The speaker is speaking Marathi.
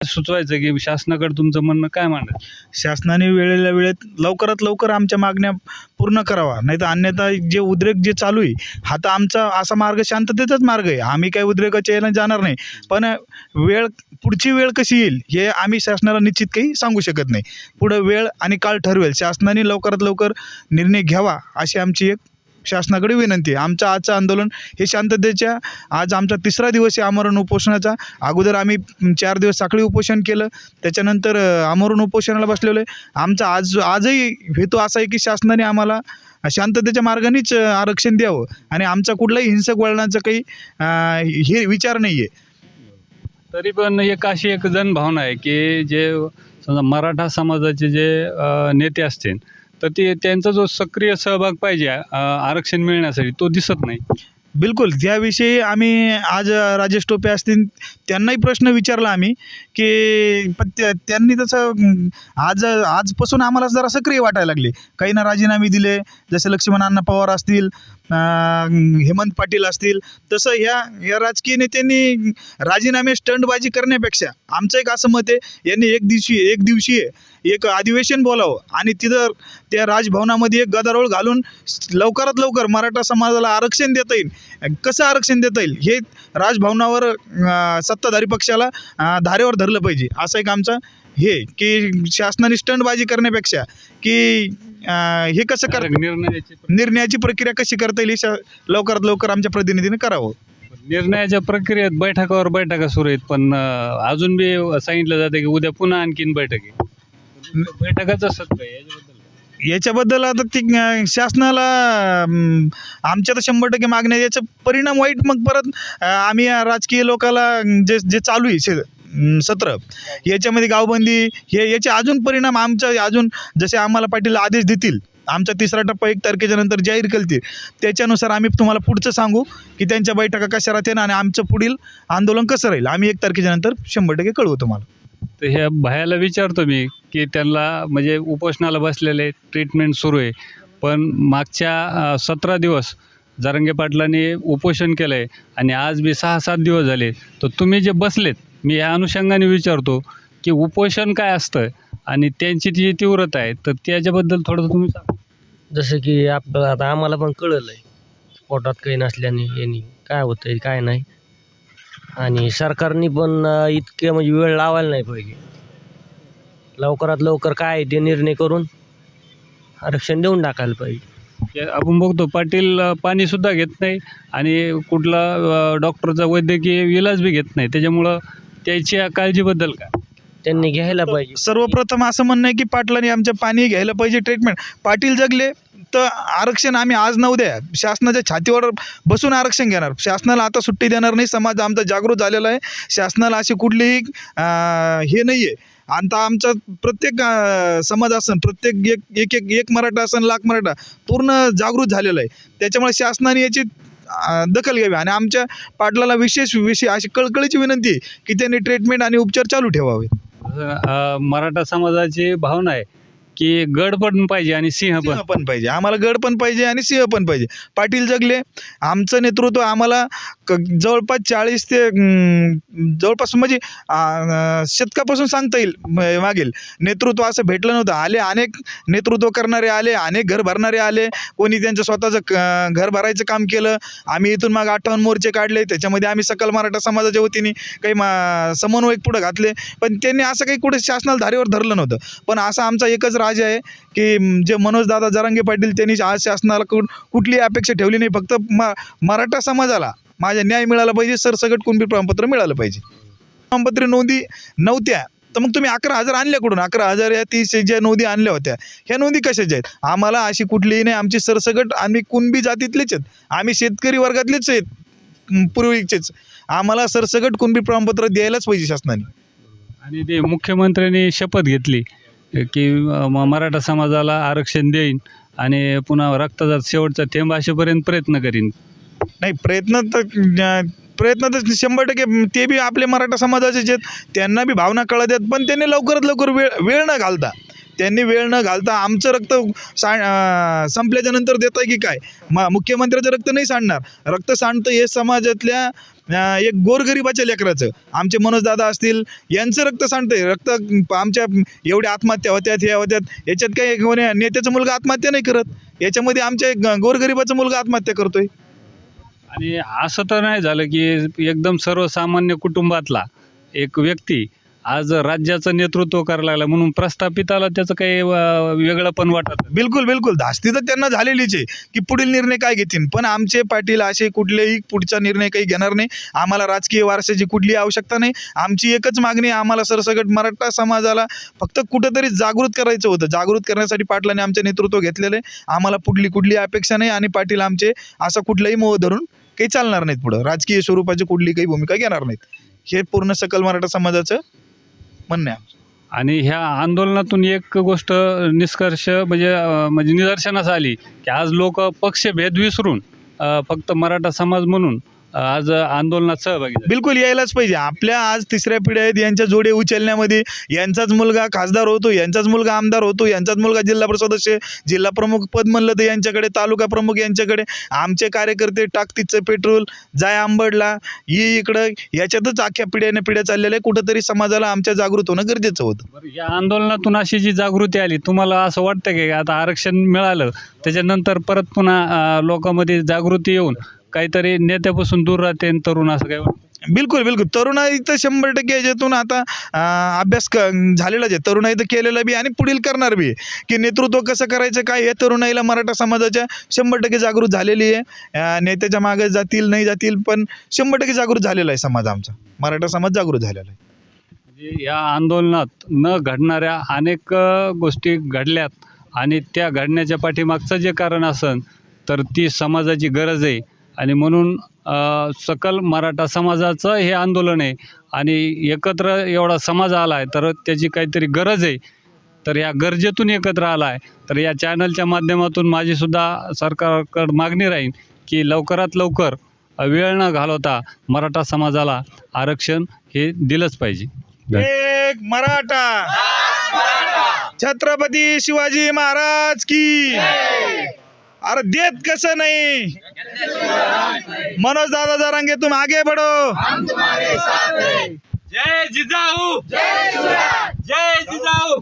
सुचवायचं की शासनाकडे तुमचं म्हणणं काय मांडायचं शासनाने वेळेला वेळेत लवकरात लवकर आमच्या मागण्या पूर्ण करावा. नाही तर अन्यथा जे उद्रेक जे चालू आहे हा तर आमचा असा मार्ग शांततेचाच मार्ग आहे. आम्ही काही उद्रेकाच्या यायला जाणार नाही. पण वेळ पुढची वेळ कशी येईल हे आम्ही शासनाला निश्चित काही सांगू शकत नाही. पुढं वेळ आणि काळ ठरवेल. शासनाने लवकरात लवकर निर्णय घ्यावा अशी आमची एक शासनाकडे विनंती आहे. आमचं आजचं आंदोलन हे शांततेच्या आज आमचा तिसरा दिवस आहे आमरण उपोषणाचा. अगोदर आम्ही चार दिवस साखळी उपोषण केलं. त्याच्यानंतर आमरण उपोषणाला बसलेलो आहे. आमचा आज आजही हेतू असा आहे की शासनाने आम्हाला शांततेच्या मार्गानेच आरक्षण द्यावं. आणि आमचा कुठलाही हिंसक वळणाचा काही हे विचार नाही आहे तरी पण एक अशी एक जनभावना आहे की जे समजा मराठा समाजाचे जे नेते असतील तर ते त्यांचा जो सक्रिय सहभाग पाहिजे आरक्षण मिळण्यासाठी तो दिसत नाही. बिलकुल. त्याविषयी आम्ही आज राजेश टोपे असतील त्यांनाही प्रश्न विचारला आम्ही की पण त्या त्यांनी तसं आज आजपासून आम्हाला जरा सक्रिय वाटायला लागले. काही ना राजीनामे दिले जसे लक्ष्मण अण्णा पवार असतील हेमंत पाटील असतील तसं ह्या या राजकीय नेत्यांनी राजीनामे स्टंटबाजी करण्यापेक्षा आमचं एक असं मत आहे यांनी एक दिवशी एक दिवशीय एक अधिवेशन बोलावं. आणि तिथं त्या राजभवनामध्ये एक गदारोळ घालून लवकरात लवकर मराठा समाजाला आरक्षण देता येईल. कसं आरक्षण देता येईल? हे राजभवनावर सत्ताधारी पक्षाला धारेवर धरलं पाहिजे. असं एक आमचं हे की शासनाने स्टंटबाजी करण्यापेक्षा की हे कसं कर निर्णयाची निर्णयाची प्रक्रिया कशी करता येईल हे शा- लवकरात लवकर आमच्या प्रतिनिधीने करावं. निर्णयाच्या प्रक्रियेत बैठकावर बैठका सुरू आहेत पण अजून बी सांगितलं जातं की उद्या पुन्हा आणखीन बैठक आहे. म्हणजे बैठकाचं सत्य याच्याबद्दल याच्याबद्दल आता ती अं, शासनाला अं, आमच्या तर शंभर टक्के मागण्या याचा परिणाम वाईट मग परत अं, आम्ही या राजकीय लोकाला अं, जे जे चालू आहे शे- अं, सत्र याच्यामध्ये गावबंदी हे याचे अजून परिणाम आमच्या अजून जसे आम्हाला पाटील आदेश देतील आमचा तिसरा टप्पा एक तारखेच्या नंतर जाहीर करतील त्याच्यानुसार आम्ही तुम्हाला पुढचं सांगू की त्यांच्या बैठका कशा राहतील आणि आमचं पुढील आंदोलन कसं राहील. आम्ही एक तारखेच्या नंतर शंभर टक्के कळवू तुम्हाला. तर ह्या भयाला विचारतो मी की त्यांना म्हणजे उपोषणाला बसलेले ट्रीटमेंट सुरू आहे. पण मागच्या सतरा दिवस जारंगे पाटलांनी उपोषण केलं आहे आणि आज बी सहा सात दिवस झाले. तर तुम्ही जे बसलेत मी ह्या अनुषंगाने विचारतो की उपोषण काय असतं आणि त्यांची जी तीव्रता आहे तर त्याच्याबद्दल थोडंसं तुम्ही सांगा. जसं की आपलं आता आम्हाला पण कळलं आहे पोटात काही नसल्याने यांनी काय होतं आहे काय नाही. आणि सरकारने पण इतके म्हणजे वेळ लावायला नाही पाहिजे. लवकरात लवकर काय आहे ते निर्णय करून आरक्षण देऊन टाकायला पाहिजे. हे आपण बघतो पाटील अ, पाणीसुद्धा घेत नाही आणि कुठला अ, डॉक्टरचा वैद्यकीय इलाज बी घेत नाही. त्याच्यामुळं त्याच्या काळजीबद्दल काय? त्यांनी घ्यायला पाहिजे. सर्वप्रथम असं म्हणणं आहे की पाटलांनी आमच्या पाणी घ्यायला पाहिजे ट्रीटमेंट पाटील जगले तर आरक्षण आम्ही आज न उद्या शासनाच्या छातीवर बसून आरक्षण घेणार. शासनाला आता सुट्टी देणार नाही. समाज आमचा जागृत झालेला आहे. शासनाला अशी कुठलीही हे नाही आहे आता आमचा प्रत्येक समाज असन प्रत्येक एक एक एक एक मराठा असन लाख मराठा पूर्ण जागृत झालेला आहे. त्याच्यामुळे शासनाने याची दखल घ्यावी. आणि आमच्या पाटलाला विशेष विशेष अशी कळकळीची विनंती आहे की त्यांनी ट्रीटमेंट आणि उपचार चालू ठेवावे. मराठा समाजाची भावना आहे. की गड पण पाहिजे आणि सिंह पण सिंह पण. पाहिजे. आम्हाला गड पण पाहिजे आणि सिंह पण पाहिजे. पाटील जगले. आमचं नेतृत्व आम्हाला क जवळपास चाळीस ते अं, जवळपास म्हणजे शतकापासून सांगता येईल म- मागील. नेतृत्व असं भेटलं नव्हतं. आले अनेक नेतृत्व करणारे आले अनेक घर भरणारे आले. कोणी त्यांचं स्वतःचं क- घर भरायचं काम केलं. आम्ही इथून मग अठ्ठावन्न मोर्चे काढले. त्याच्यामध्ये आम्ही सकल मराठा समाजाच्या वतीने काही मा समन्वयक पुढं घातले. पण त्यांनी असं काही कुठे शासनाला धारेवर धरलं नव्हतं. पण असा आमचा एकच राज आहे की जे मनोजदादा जरांगे पाटील त्यांनी आज शासनाला कुठ कुठलीही अपेक्षा ठेवली नाही. फक्त म मराठा समाजाला माझ्या न्याय मिळाला पाहिजे सरसकट कुणबी प्रमाणपत्र मिळालं पाहिजे. प्रमाणपत्र नोंदी नव्हत्या. तर मग तुम्ही अकरा हजार आणल्या कुठून? अकरा हजार या तीस ज्या नोंदी आणल्या होत्या ह्या नोंदी कशाच्या आहेत? आम्हाला अशी कुठलीही नाही. आमची सरसकट आम्ही कुणबी जातीतलेच आहेत. आम्ही शेतकरी वर्गातलेच आहेत. पूर्वीचेच. आम्हाला सरसकट कुणबी प्रमाणपत्र द्यायलाच पाहिजे शासनाने. आणि ते मुख्यमंत्र्यांनी शपथ घेतली. की म- मराठा समाजाला आरक्षण देईन आणि पुन्हा रक्ताचा शेवटचा थेंब असेपर्यंत प्रयत्न करीन. नाही प्रयत्न तर प्रयत्न तर शंभर टक्के ते बी आपले मराठा समाजाचेच आहेत. त्यांना बी भावना कळत आहेत पण त्यांनी लवकरात लवकर वेळ वेळ न घालता त्यांनी वेळ न घालता आमचं रक्त सा संपल्याच्यानंतर संपल्याच्या नंतर देत आहे की काय? म मुख्यमंत्र्याचं रक्त नाही सांडणार. रक्त सांडतं हे समाजातल्या एक गोरगरिबाच्या लेकराचं. आमचे मनोजदादा असतील यांचं रक्त सांडतंय. रक्त आमच्या एवढ्या आत्महत्या होत्यात हे होत्यात. याच्यात काही नेत्याचा मुलगा आत्महत्या नाही करत. याच्यामध्ये आमच्या एक गोरगरिबाचा मुलगा आत्महत्या करतोय. आणि असं तर नाही झालं की एकदम सर्वसामान्य कुटुंबातला एक व्यक्ती आज राज्याचं नेतृत्व करायला लागला म्हणून प्रस्थापिताला त्याचं काही वेगळं पण वाटत बिलकुल बिलकुल. धास्ती तर त्यांना झालेलीच आहे की पुढील निर्णय काय घेतील. पण आमचे पाटील असे कुठलेही पुढचा निर्णय काही घेणार नाही. आम्हाला राजकीय वारशाची कुठलीही आवश्यकता नाही. आमची एकच मागणी आम्हाला सरसकट मराठा समाजाला फक्त कुठंतरी जागृत करायचं होतं. जागृत करण्यासाठी पाटलांनी आमचे नेतृत्व घेतलेलं आहे. आम्हाला पुढली कुठली अपेक्षा नाही आणि पाटील आमचे असं कुठलाही मोह धरून काही चालणार नाहीत पुढं. राजकीय स्वरूपाची कुठली काही भूमिका घेणार नाहीत. हे पूर्ण सकल मराठा समाजाचं म्हणणं आहे आणि ह्या आंदोलनातून एक गोष्ट निष्कर्ष म्हणजे म्हणजे निदर्शनास आली की आज लोक पक्षभेद विसरून फक्त मराठा समाज म्हणून आज आंदोलनात सहभागी झाले. बिलकुल यायलाच पाहिजे. आपल्या आज तिसऱ्या पिढ्या आहेत यांच्या जोडे उचलण्यामध्ये यांचाच मुलगा खासदार होतो यांचाच मुलगा आमदार होतो यांचाच मुलगा जिल्हा परिषद सदस्य जिल्हा प्रमुख पद म्हणलं तर यांच्याकडे तालुका प्रमुख यांच्याकडे. आमचे कार्यकर्ते टाकतीचं पेट्रोल जाय आंबडला ही इकडं याच्यातच अख्ख्या पिढ्याने पिढ्या चाललेल्या आहे कुठंतरी समाजाला आमच्या जागृत होणं गरजेचं होतं. बरं, या आंदोलनातून अशी जी जागृती आली तुम्हाला असं वाटतं की आता आरक्षण मिळालं त्याच्यानंतर परत पुन्हा अं, लोकांमध्ये जागृती येऊन काहीतरी नेत्यापासून दूर राहते आणि तरुण असं काय वाटतं? बिलकुल बिलकुल. तरुणाई तर शंभर टक्के याच्यातून आता अभ्यास क झालेलाच आहे. तरुणाई तर केलेला बी आणि पुढील करणार बी आहे. की नेतृत्व कसं करायचं काय हे तरुणाईला मराठा समाजाच्या शंभर टक्के जागृत झालेली आहे. नेत्याच्या मागे जातील नाही जातील पण शंभर टक्के जागृत झालेला आहे समाज आमचा. मराठा समाज जागृत झालेला आहे. म्हणजे या आंदोलनात न घडणाऱ्या अनेक गोष्टी घडल्यात आणि त्या घडण्याच्या पाठीमागचं जे कारण असन तर ती समाजाची गरज आहे. आणि म्हणून सकल मराठा समाजाचं हे आंदोलन आहे. आणि एकत्र एवढा समाज आला आहे तर त्याची काहीतरी गरज आहे. तर या गरजेतून एकत्र आला आहे तर या चॅनलच्या माध्यमातून माझीसुद्धा सरकारकडे मागणी राहील की लवकरात लवकर वेळ न घालवता मराठा समाजाला आरक्षण हे दिलंच पाहिजे. एक मराठा. छत्रपती शिवाजी महाराज की. अरे देत कसं नाही? मनोज दादा जरांगे तुम आगे बढ़ो. जय जिजाऊ. जय जिजाऊ.